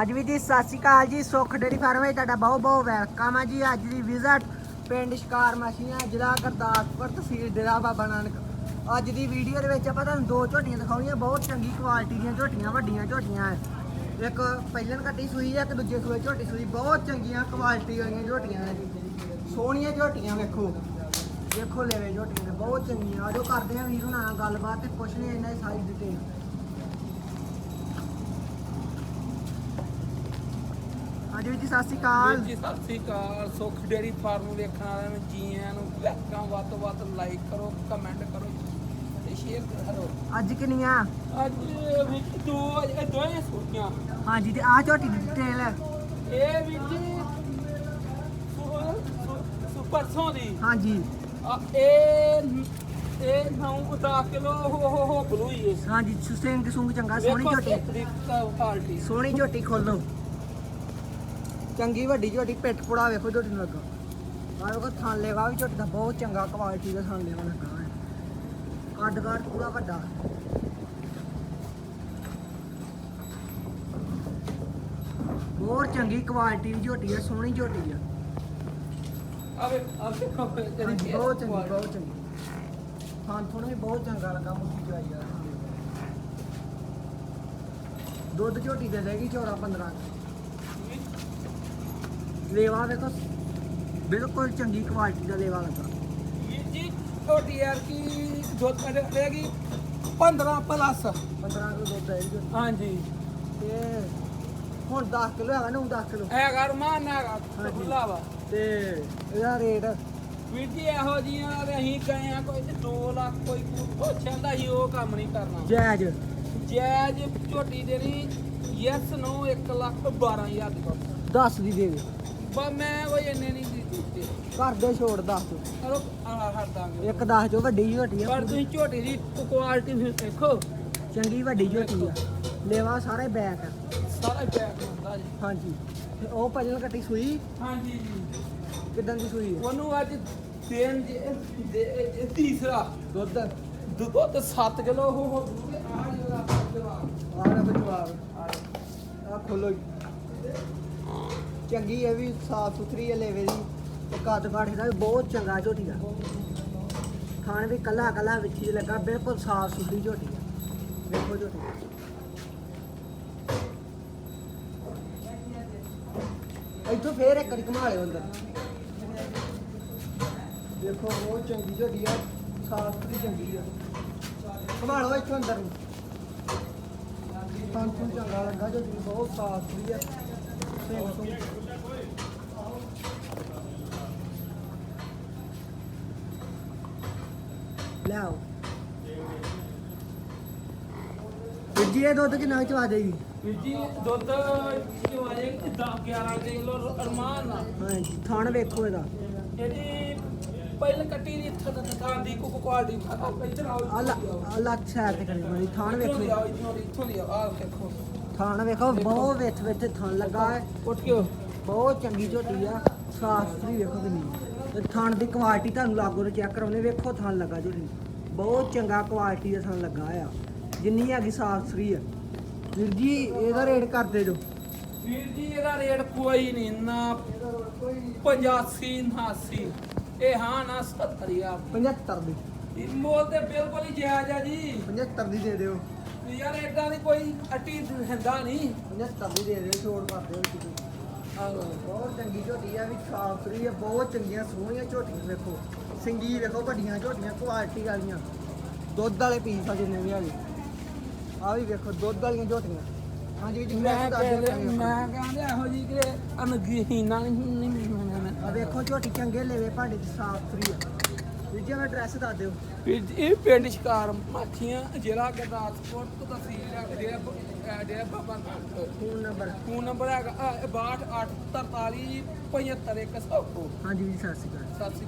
ਅੱਜ ਵੀ ਜੀ, ਸਤਿ ਸ਼੍ਰੀ ਅਕਾਲ ਜੀ, ਸੁੱਖ ਡੇਰੀ ਫਾਰਮ ਵਿੱਚ ਤੁਹਾਡਾ ਬਹੁਤ ਬਹੁਤ ਵੈਲਕਮ ਹੈ ਜੀ। ਅੱਜ ਦੀ ਵਿਜ਼ਿਟ ਪਿੰਡ ਸ਼ਿਕਾਰ ਮਾਸ਼ੀਆਂ ਜ਼ਿਲ੍ਹਾ ਗੁਰਦਾਸਪੁਰ, ਤਹਿਸੀਲ ਡੇਰਾ ਬਾਬਾ ਨਾਨਕ। ਅੱਜ ਦੀ ਵੀਡੀਓ ਦੇ ਵਿੱਚ ਆਪਾਂ ਤੁਹਾਨੂੰ ਦੋ ਝੋਟੀਆਂ ਦਿਖਾਉਣੀਆਂ, ਬਹੁਤ ਚੰਗੀ ਕੁਆਲਿਟੀ ਦੀਆਂ ਝੋਟੀਆਂ, ਵੱਡੀਆਂ ਝੋਟੀਆਂ ਹੈ ਇੱਕ ਪਹਿਲਾਂ ਕੱਟੀ ਸੂਈ ਹੈ ਇੱਕ ਦੂਜੇ ਸੂਏ ਝੋਟੀ ਸੂਈ। ਬਹੁਤ ਚੰਗੀਆਂ ਕੁਆਲਿਟੀ ਵਾਲੀਆਂ ਝੋਟੀਆਂ ਨੇ ਸੋਹਣੀਆਂ ਝੋਟੀਆਂ ਵੇਖੋ। ਵੇਖੋ ਲੈਵੇ ਝੋਟੀਆਂ ਨੇ ਬਹੁਤ ਚੰਗੀਆਂ। ਆਜੋ ਕਰਦੇ ਆ ਵੀਰ ਨਾਲ ਗੱਲਬਾਤ ਤੇ ਪੁੱਛਦੇ ਆ ਇਹਨਾਂ ਦੀ ਸਾਰੀ ਡਿਟੇਲ ਹਾਂਜੀ ਵੀਰ ਜੀ ਸਤਿ ਸ਼੍ਰੀ ਅਕਾਲ। ਵੀਰ ਜੀ ਸਤਿ ਸ੍ਰੀ ਅਕਾਲ। ਸੁੱਖ ਡੇਰੀ ਫਾਰਮ ਵੇਖਣ ਵਾਲਿਆਂ ਨੂੰ ਜੀਆਂ ਨੂੰ ਵੈਲਕਮ ਵੱਧ ਤੋਂ ਵੱਧ ਲਾਈਕ ਕਰੋ ਕਮੈਂਟ ਕਰੋ ਤੇ ਸ਼ੇਅਰ ਕਰੋ। ਅੱਜ ਕਿੰਨੀਆਂ? ਅੱਜ ਵਿੱਚ ਦੋ ਇਹ ਦੋਵੇਂ ਸੁਣੀਆਂ ਹਾਂਜੀ ਤੇ ਆ ਝੋਟੀ ਦੀ ਡਿਟੇਲ ਇਹ ਵੀਰ ਜੀ ਪਰਸੋਂ ਦੀ। ਹਾਂਜੀ। ਇਹ ਇਹ 9 10 ਕਿਲੋ ਹੋ ਹੋ ਹੋ। ਬਲੂਈ ਹਾਂਜੀ ਸੁਸੇਨ ਕਿਸੂੰਗ ਚੰਗਾ ਸੋਹਣੀ ਝੋਟੀ। ਸੋਹਣੀ ਝੋਟੀ ਖੋਲੋ। ਚੰਗੀ ਵੱਡੀ ਝੋਟੀ ਪਿੱਠ ਪੁੜਾ ਵੇਖੋ ਝੋਟੀ ਨੂੰ ਲੱਗਾ। ਆ ਵੇਖੋ ਥਾਂ ਲੈਵਾ ਵੀ ਝੋਟੀ ਦਾ ਬਹੁਤ ਚੰਗਾ ਕੁਆਲਿਟੀ ਦਾ ਥਾਂ ਲੈਵਾ ਲੱਗਾ ਹੈ ਕੱਦ ਕਾਠ ਪੂਰਾ ਵੱਡਾ। ਬਹੁਤ ਚੰਗੀ ਕੁਆਲਿਟੀ ਦੀ ਝੋਟੀ ਹੈ ਸੋਹਣੀ ਝੋਟੀ ਹੈ ਆਵੇ ਆਵੇ ਬਹੁਤ ਚੰਗੀ ਬਹੁਤ ਚੰਗੀ। ਹਾਂ ਤੁਹਾਨੂੰ ਵੀ ਬਹੁਤ ਚੰਗਾ ਲੱਗਾ ਮੁੱਠੀ ਚਵਾਈ ਆ। ਦੁੱਧ ਝੋਟੀ ਦੇ ਦੇਗੀ 14 15 ਲੇਵਾ ਵੇਖੋ। ਬਿਲਕੁਲ ਚੰਗੀ ਕੁਆਲਿਟੀ ਦਾ ਲੇਵਾ ਲੱਗਾ। ਵੀਰ ਜੀ ਛੋਟੀ ਯਾਰ ਕੀ ਦੁੱਧ ਰਹੇਗੀ 15 ਪਲੱਸ 15 ਕਿਲੋ ਦੁੱਧ ਹੈ ਜੀ। ਹਾਂਜੀ। ਤੇ ਹੁਣ 10 ਕਿਲੋ ਹੈਗਾ ਨਾ 10 ਕਿਲੋ। ਇਹ ਘਰ ਮਾਨ ਹੈਗਾ। ਖੁੱਲਾ ਵਾ ਤੇ ਇਹਦਾ ਰੇਟ ਵੀਰ ਜੀ ਇਹੋ ਜੀਆਂ ਤੇ ਅਸੀਂ ਗਏ ਆ ਕੋਈ ਤੇ 2 ਲੱਖ ਕੋਈ ਉਹ ਕੰਮ ਨਹੀਂ ਕਰਨਾ। ਜਾਇਜ਼। ਜੈਜ ਝੋਟੀ ਦੇਣੀ ਯੈਸ ਨੋ 1 ਲੱਖ 12000 ਦੀ ਬਸ। 10 ਦੀ ਦੇ ਮੈਂ ਕੋਈ ਇੰਨੇ ਨਹੀਂ ਦਿੱਤੇ। ਘਰ ਦੇ ਛੋੜ 10 ਤੋਂ ਚਲੋ ਆ ਹਟ ਦਾਂਗੇ ਇੱਕ 10 ਜੋ ਵੱਡੀ ਝੋਟੀ ਆ। ਪਰ ਤੁਸੀਂ ਝੋਟੀ ਦੀ ਕੁਆਲਿਟੀ ਦੇਖੋ। ਚੰਗੀ ਵੱਡੀ ਝੋਟੀ ਆ। ਲੇਵਾ ਸਾਰੇ ਬੈਕ ਆ। ਸਾਰਾ ਬੈਗ ਹੁੰਦਾ ਜੀ। ਹਾਂਜੀ। ਤੇ ਉਹ ਭਜਨ ਕੱਟੀ ਸੂਈ? ਹਾਂਜੀ ਜੀ। ਕਿਦਾਂ ਦੀ ਸੂਈ ਹੈ ਉਹਨੂੰ ਅੱਜ ਦੇਣ ਜੇ ਦੇ- ਤੀਸਰਾ ਦੁੱਧ। ਆ ਦੁੱਧ 7 ਕਿਲੋ ਹੋ ਹੋ ਆ ਜਿਹੜਾ ਜਵਾਬ। ਰਿਹਾ ਫਿਰ ਜਵਾਬ। ਆ ਖੋਲੋ ਜੀ। ਚੰਗੀ ਇਹ ਵੀ ਸਾਫ਼ ਸੁਥਰੀ ਹੈ ਲੇਵੇ ਦੀ ਤੇ ਕੱਦ ਕਾਠ ਇਹਦਾ ਵੀ ਬਹੁਤ ਚੰਗਾ ਝੋਟੀ ਦਾ। ਖਾਣ ਵੀ ਕੱਲਾ ਕੱਲਾ ਵਿੱਚ ਹੀ ਲੱਗਾ, ਬਿਲਕੁਲ ਸਾਫ਼ ਸੁਥਰੀ ਝੋਟੀ ਆ। ਵੇਖੋ ਝੋਟੀ। ਇੱਥੋਂ ਫੇਰ ਇੱਕ ਵਾਰੀ ਘੁਮਾ ਲਿਓ ਅੰਦਰ। ਦੇਖੋ ਬਹੁਤ ਚੰਗੀ ਝੋਟੀ ਆ, ਸਾਫ਼ ਸੁਥਰੀ ਚੰਗੀ ਆ। ਘੁਮਾ ਲਓ ਇੱਥੋਂ ਅੰਦਰ ਨੂੰ। ਸਾਨੂੰ ਚੰਗਾ ਲੱਗਾ ਜੋ ਬਹੁਤ ਸਾਫ਼ ਸੁਥਰੀ ਆ। ਲੈ ਆਓ ਵੀਰ ਜੀ ਇਹ ਦੁੱਧ ਕਿੰਨਾ ਚਵਾ ਦੇਗੀ ਵੀਰ ਜੀ ਦੁੱਧ ਚਵਾਏ 10 11 ਕਿਲੋ ਅਰਮਾਨ ਨਾਲ ਹਾਂਜੀ ਥਣ ਵੇਖੋ ਇਹਦਾ। ਇਹਦੀ ਪਹਿਲ ਕੱਟੀ ਦੀ ਥਾਂ ਥਾਂ ਦੀ ਕੁਕ ਕੁਆਲਿਟੀ ਇੱਧਰ ਆਓ ਆ ਲੱਖ ਸਾਈਡ ਤੇ ਕਰੀ ਬਣੀ ਥਣ ਇੱਥੋਂ ਦੀ ਵੇਖੋ ਆਓ ਇੱਥੋਂ ਦੀ ਇੱਥੋਂ ਦੀ ਆਓ ਆਹ ਦੇਖੋ ਥਣ ਵੇਖੋ ਬਹੁਤ ਵਿੱਚ ਵਿੱਚ ਥਣ ਲੱਗਾ ਹੈ। ਉੱਠ ਕੇ ਬਹੁਤ ਚੰਗੀ ਝੋਟੀ ਆ ਸਾਫ਼ ਸੁਥਰੀ ਵੇਖੋ ਕਿੰਨੀ। ਤੇ ਥਣ ਦੀ ਕੁਆਲਿਟੀ ਤੁਹਾਨੂੰ ਲਾਗੋ ਤੋਂ ਚੈੱਕ ਕਰਾਉਣੇ ਵੇਖੋ ਥਣ ਲੱਗਾ ਝੋਟੀ ਬਹੁਤ ਚੰਗਾ ਕੁਆਲਿਟੀ ਦਾ ਥਣ ਲੱਗਾ ਆ। ਜਿੰਨੀ ਹੈਗੀ ਸਾਫ਼ ਸੁਥਰੀ ਆ। ਵੀਰ ਜੀ ਇਹਦਾ ਰੇਟ ਕਰ ਦੇ ਜੋ ਵੀਰ ਜੀ ਇਹਦਾ ਰੇਟ ਕੋਈ ਨਹੀਂ ਨਾ 85 89 ਇਹ ਹਾਂ ਨਾ 70 ਯਾਰ 75 ਦੀ। ਇਹ ਮੋਲ ਤੇ ਬਿਲਕੁਲ ਹੀ ਜਾਇਜ਼ ਆ ਜੀ। 75 ਦੀ ਦੇ ਦਿਓ। ਯਾਰ ਏਦਾਂ ਦੀ ਕੋਈ ਅੱਟੀ ਹੁੰਦਾ ਨਹੀਂ। 75 ਦੀ ਦੇ ਦਿਓ ਛੋੜ ਕਰ ਦਿਓ। ਤੁਸੀਂ ਚੰਗੀ ਝੋਟੀ ਆ ਵੀ ਸਾਫ਼ ਆ ਬਹੁਤ ਚੰਗੀਆਂ ਸੋਹਣੀਆਂ ਝੋਟੀਆਂ ਵੇਖੋ। ਸਿੰਗੀ ਵੇਖੋ ਵੱਡੀਆਂ ਝੋਟੀਆਂ ਕੁਆਲਿਟੀ ਵਾਲੀਆਂ। ਦੁੱਧ ਵਾਲੇ ਪੀਸ ਆ ਜਿੰਨੇ ਵੀ ਹੈਗੇ। ਆ ਵੀ ਵੇਖੋ ਦੁੱਧ ਵਾਲੀਆਂ ਝੋਟੀਆਂ। ਹਾਂਜੀ ਜੀ ਮੈਂ ਕਹਿੰਦਾ ਮੈਂ ਕਹਿੰਦਾ ਇਹੋ ਜੀ ਕਿ ਅਨਗਹੀਨਾ ਨਹੀਂ ਆ ਵੇਖੋ ਝੋਟੀ ਚੰਗੇ ਲੈਵੇ ਭਾਂਡੇ ਚ ਸਾਫ਼ ਆ। ਵੀਰ ਜੀ ਐਡਰੈਸ ਦੱਸ ਦਿਓ। ਵੀਰ ਜੀ, ਇਹ ਪਿੰਡ ਸ਼ਿਕਾਰ ਜ਼ਿਲ੍ਹਾ ਗੁਰਦਾਸਪੁਰ ਤੋਂ ਤਹਿਸੀਲ ਹੈ ਡੇਰਾ ਬ- Dera Baba Nanak phone number phone number ਹੈਗਾ 62843 75100 ਹਾਂਜੀ ਜੀ ਸਤਿ ਸ਼੍ਰੀ ਅਕਾਲ। ਸਤਿ ਸ਼੍ਰੀ